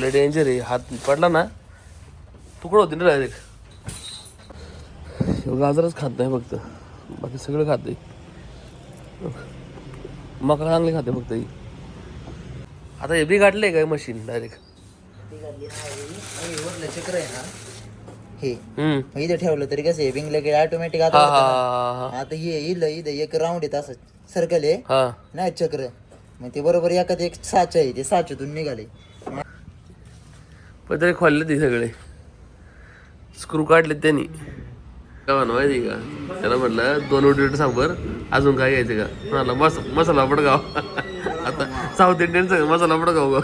लय डेंजर आहे. हात पडला ना तुकडं होती ना डायरेक्ट गाजरच खात नाही फक्त. बाकी सगळं खाते. मका चांगले खाते फक्त ही. आता हे बी गाठले काय मशीन डायरेक्ट काढली चक्र आहे ना. हे. हम्म. मग इथं ठेवलं तरी कसं बिंगलं की ऑटोमॅटिक आता होतं ना. आता हे इथलं इथं एक राऊंड येत असं सर्कल आहे. हा. चक्र. मग ते बरोबर एखादं एक साच आहे ते साचेतून निघाले. पण तरी खोलले ते सगळे. स्क्रू काढले त्यांनी. काय म्हणा माहिती का? त्याला म्हटलं दोन उडी सांग बर अजून काय घ्यायचं का? म्हणाला मस मसाला पडगाव. आता साऊथ इंडियन मसाला पडगाव ग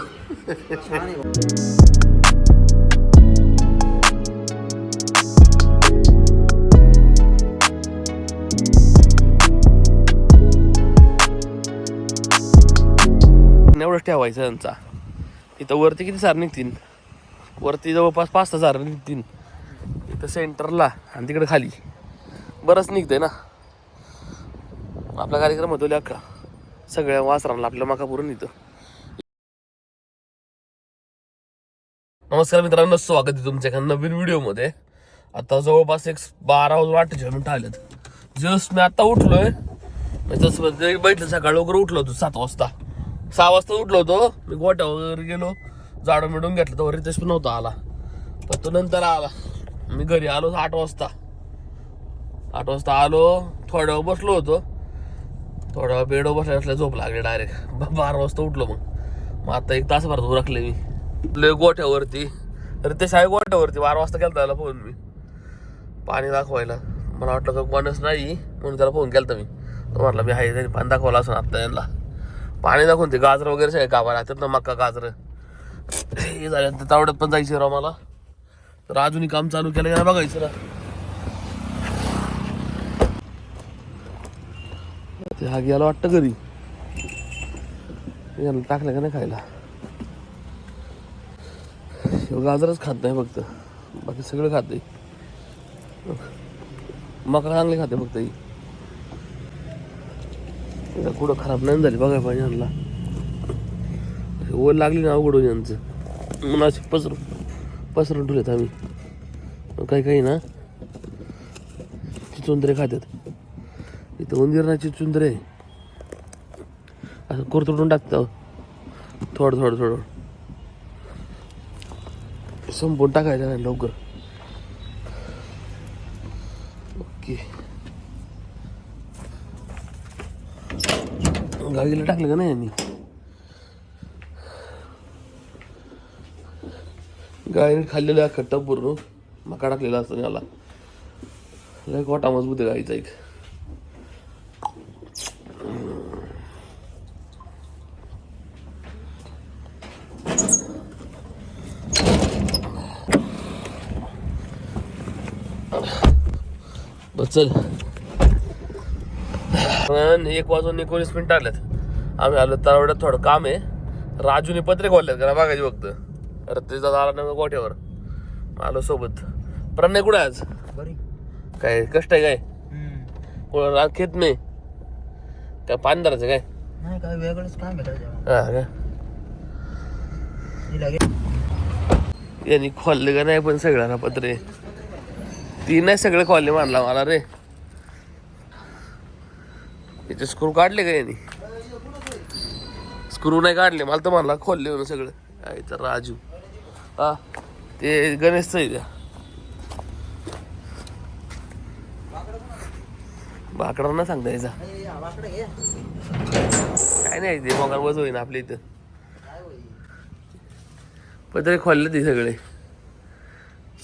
एवढंच ठेवायचा त्यांचा इथं वरती किती सार निघतील? वरती जवळपास पाच सहा सार निघतील. इथं सेंटरला आणि तिकडे खाली. बरंच निघतंय ना. आपला कार्यक्रम होतो अख्खा. सगळ्या वासरांना आपल्या माकापुरून इथं नमस्कार मित्रांनो स्वागत आहे तुमच्या एका नवीन व्हिडिओमध्ये. आता जवळपास एक बारा वाजून अठ्ठेचाळीस मिनिटं आलेत. जस्ट मी आता उठलोय. म्हणजे बैठलं सकाळी लवकर उठलो होतो सात वाजता. सहा वाजता उठलो होतो. मी गोट्या वगैरे गेलो. झाडं मिडून घेतलं तर रितेश पण नव्हता आला. पण तो नंतर आला. मी घरी आलो आठ वाजता. आठ वाजता आलो. थोड्या वेळ बसलो होतो. थोड्या वेळ बेडवर बसल्या बसल्या झोप लागली डायरेक्ट बारा वाजता उठलो मग. मग आता एक तासभरात उरकले मी. लय गोठ्यावरती. रितेश आहे गोठ्यावरती. बारा वाजता केला त्याला फोन मी. पाणी दाखवायला. मला वाटलं का कोणच नाही म्हणून त्याला फोन केला मी. तो म्हटला मी आहे पाणी दाखवलं असं आत्ता यांना. पाणी दाखवून ते गाजर वगैरे सगळे कापा राहतात ना मक्का गाजर. हे झाल्यानंतर तावड्यात पण जायचं राव मला. तर अजूनही काम चालू केलं का बघायचं ना ते हा गेला वाटतं घरी. याला टाकलं का नाही खायला? गाजरच खात नाही फक्त. बाकी सगळं खाते. मका चांगले खाते फक्त ही. त्याचा कुठं खराब नाही झाली बघायला पाहिजे यांना वर लागली ना अवघड होईल यांचं. म्हणून असे पसरून पसरून ठेवलेत आम्ही. काही काही ना चुंदरे खातात इथं उंदिरणाची चुंदरे असं कुरतुडून टाकतं थोडं थोडं थोडं. संपून टाकायचं नाही लवकर. ओके. गावीला टाकलं का नाही यांनी? गाईने खाल्लेलं खट्टा पूर्ण. मका टाकलेला असतो याला. लय गोटा मजबूत आहे गाईचा एक. बस चल. पण एक वाजून एकोणीस मिनिट आल्यात आम्ही आलो तर थोडं काम आहे. राजूने पत्रे खोलल्यात का बघायची फक्त. रत्तीचा आला ना गोठ्यावर. आलो सोबत. प्रणय कुठे आज? काय कष्ट आहे काय. कोण खेत नाही? काय पाणी धरायचं काय? नाही काय वेगळंच काम आहे हा. यांनी खोलले का नाही पण सगळ्यांना पत्रे. ती नाही सगळे खोलले मानला मला रे. याचे स्क्रू काढले का यांनी? स्क्रू नाही काढले मला तर म्हणला खोलले म्हणून सगळं. काय तर राजू. हा ते गणेशचं आहे त्या. बाकडांना सांगता यायचा. काय नाही ते मोकार बस होईना आपल्या इथं. पत्रे खोलले ते सगळे.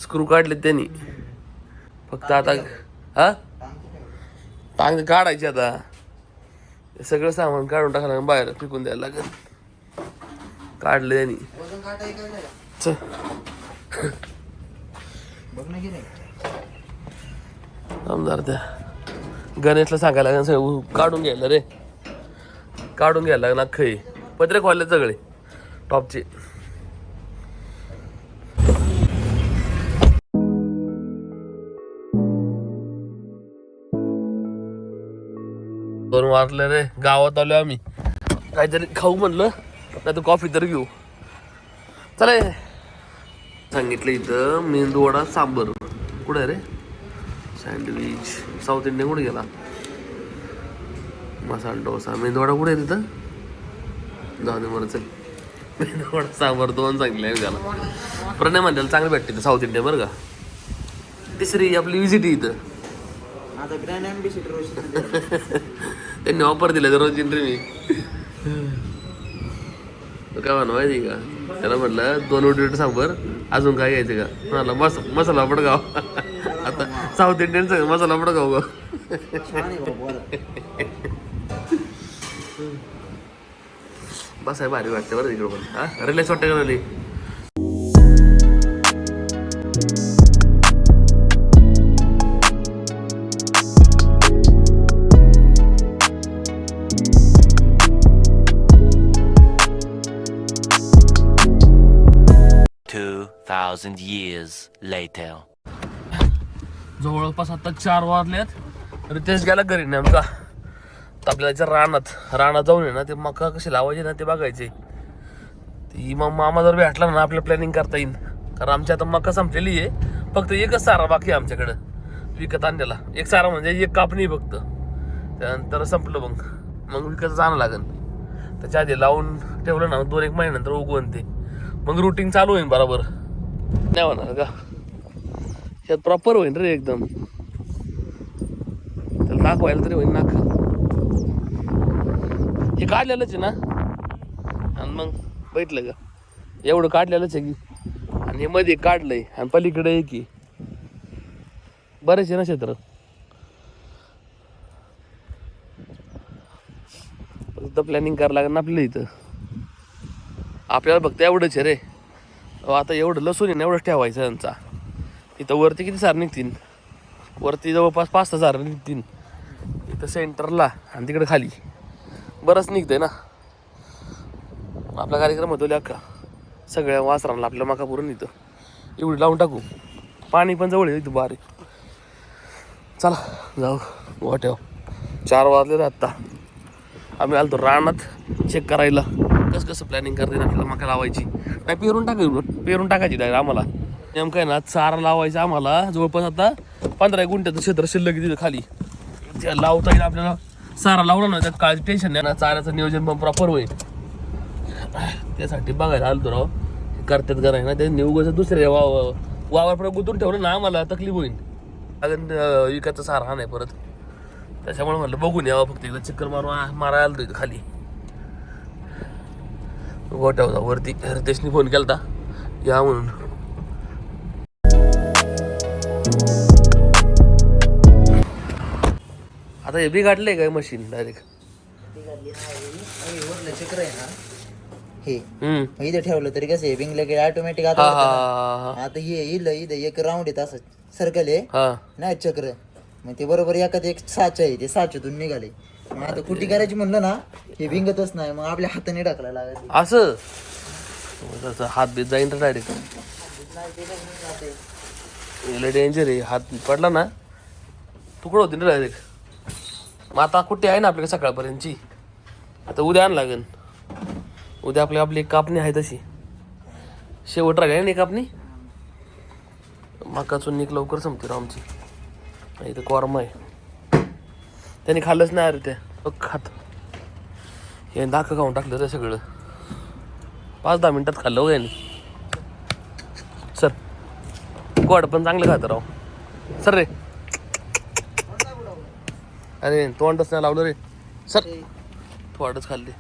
स्क्रू काढले त्यांनी. फक्त आता हा? टांग काढायची आता. सगळं सामान काढून टाकलं बाहेर फेकून द्यायला लागेल. काढले त्यांनी. आमदार त्या. गणेशला सांगायला लागेल सगळं उ- काढून घ्यायला रे. काढून घ्यायला लागेल अख्खं पत्रे खोलले सगळे. टॉपचे दोन वाजले रे. गावात आलो आम्ही. काहीतरी खाऊ म्हणलं नाही तर कॉफी तर घेऊ. चला सांगितलं इथं मेंदूवडा सांबर. कुठे रे? सँडविच साऊथ इंडियन कुठे गेला? मसाला डोसा. मेंदूवडा कुठे आहे तिथं? जाऊ दे मला चल. मेंदूवडा सांबर दोन सांगितले त्याला. प्रणय म्हणतात चांगलं भेटते इथं साऊथ इंडियन बरं का? तिसरी आपली विजिट इथं. आता त्यांनी ऑफर दिला दररोज इंटरव्ह्यू काय म्हणा माहिती का त्याला म्हटलं दोन उडीट सांबर अजून काय घ्यायचं का म्हणाला मस मसाला पडगाव आता साऊथ इंडियनचं मसाला पडगाव ग बस आहे भारी वाटतं बरं तिकडं पण हा रिलॅक्स वाटतं का नाही Two thousand years later. जवळपास आता चार वाजलेत. रितेश गेला घरी नेमका. तर आपल्याला रानात रानात जाऊन आहे ना ते मका कशी लावायचे ना ते बघायचे. ती मग मामा जर भेटला ना आपलं प्लॅनिंग करता येईल कारण आमची आता मका संपलेली आहे. फक्त एकच सारा बाकी आहे आमच्याकडं. विकत आणलेला. एक सारा म्हणजे एक कापणी फक्त. त्यानंतर संपलं मग. मग विकत जाणं लागेल. त्याच्या आधी लावून ठेवलं ना दोन एक महिन्यानंतर उगवून ते. मग रुटीन चालू होईल बरोबर. नाही होणार का? त्यात प्रॉपर होईन रे एकदम. त्याला व्हायला तरी होईन नाक. हे काढलेलंच आहे ना? आणि मग बैठलं का? एवढं काढलेलंच आहे की. आणि हे मध्ये काढलंय. आणि पलीकडे आहे. की बरेच आहे ना क्षेत्र. फक्त प्लॅनिंग करायला लागेल ना आपल्याला इथं. आपल्याला फक्त एवढंच आहे रे. आता एवढं लसूण आहे ना एवढंच ठेवायचं त्यांचा इथं वरती किती सार निघतील? वरती जवळपास पाच सहा सार निघतील. इथं सेंटरला आणि तिकडे खाली. बरंच निघतंय ना. आपला कार्यक्रम होतो अख्खा सगळ्या वासरांना आपल्या माका पुरून इथं एवढी लावून टाकू. पाणी पण जवळ आहे इथं बारीक. चला जाऊ. गोट्याव चार वाजले आत्ता आम्ही आलतो रानात चेक करायला. कसं कसं प्लॅनिंग करते आपल्याला मका लावायची? नाही पेरून टाकायची पेरून टाकायची डायरेक्ट आम्हाला. नेमकं आहे ना चारा लावायचा आम्हाला. जवळपास आता पंधरा एक गुंठ्याचं क्षेत्र शिल्लक दिलं तिथं खाली. लावता येईल आपल्याला चारा लावला ना त्यात काळजी टेन्शन नाही. ना चाऱ्याचं नियोजन पण प्रॉपर होईल. त्यासाठी बघायला आलो राव. करतात का नाही ना त्यांनी निवगाचं दुसऱ्या वाव वावर गुंतून ठेवलं ना आम्हाला तकलीफ होईल. अगं विकायचा सारा हा नाही परत. त्याच्यामुळे म्हटलं बघून यावं फक्त एकदा. चक्कर मारून मारायला आलतो इथं खाली गोट्यावर वरती रितेशनी फोन केलता. या म्हणून. आता हे बी गाठलंय काय मशीन डायरेक्ट चक्र आहे ना हे. हम्म. इथे ठेवलं तरी कसं बिंगलं की ऑटोमॅटिक आता हा होतं हा. आता हे इलं इथं एक राऊंड येत असं सर्कल आहे. हा. नाही चक्र. मग ते बरोबर एखादं एक साच आहे ते साच्यातून निघाले मग आता कुटी करायची म्हणलं ना हे भिंगतच नाही. मग आपल्या हाताने टाकला लागत असं? त्याचा हात बीत जाईन तर डायरेक्ट लय डेंजर आहे. हात पडला ना तुकडं होती ना डायरेक्ट मग आता कुठे आहे ना आपल्याकडे सकाळपर्यंतची? आता उद्या आण लागेल. उद्या आपली आपली कापणी आहे तशी. शेवट राहिली नाही कापणी? मकाचून निक लवकर संपते राव आमची. इथं कॉर्म आहे. त्यांनी खाल्लंच नाही अरे ते. खात. हे दाखं खाऊन टाकलं ते सगळं. पाच दहा मिनिटात खाल्लं हो यांनी. सर गोड पण चांगलं खातं राव. सर रे. अरे तोंडच नाही लावलं रे. सर थोडंच खाल्ले.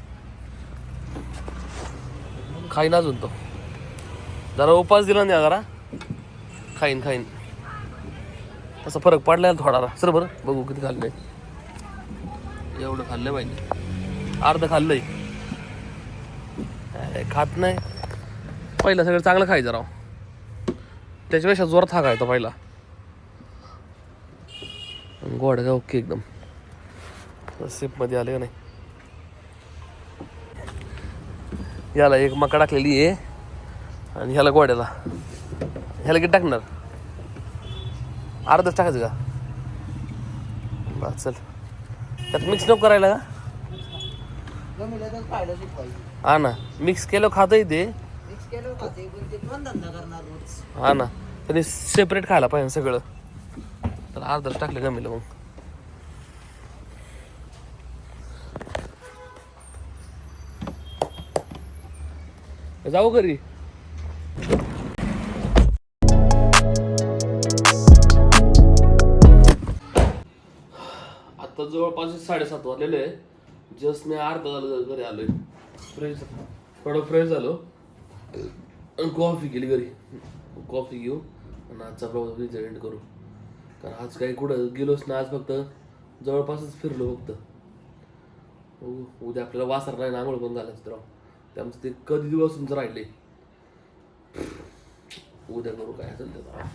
खाईन अजून तो. जरा उपास दिला नाही जरा. खाईन खाईन. तसा फरक पडलाय थोडा सर बरं बघू किती खाल्ले एवढं खाल्लं पाहिजे. अर्ध खाल्लंय. अरे, खात नाही. पहिलं सगळं चांगलं खायचं राव. त्याच्यापेक्षा जोरात हा खायचा पहिला. गोड का ओके एकदम. सिपमध्ये आले का नाही? याला एक मका टाकलेली आहे. आणि ह्याला गोड्याला. ह्याला किती टाकणार? अर्धच टाकायचं का? बस चल. त्यात मिक्स नको करायला का? हा ना. मिक्स केलं खातं ते. हा ना. त्यांनी सेपरेट खायला पाहिजे सगळं. तर अर्धच टाकलं गमीला मग. जाऊ घरी. आता जवळपास साडेसात वाजलेले आहे. जस्ट मी अर्धा झालं घरी आलोय. फ्रेश थोडं फ्रेश झालो. आणि कॉफी केली घरी. कॉफी घेऊ आणि आजचा प्रवास एंड करू. कारण आज काही कुठं गेलोच ना आज फक्त जवळपासच फिरलो फक्त. उद्या आपल्याला वासर नाही ना आंघोळ पण झालं राव त्यामुळे ते कधी दिवस तुमचं राहिले? उद्या करू काय? असेल ते आता.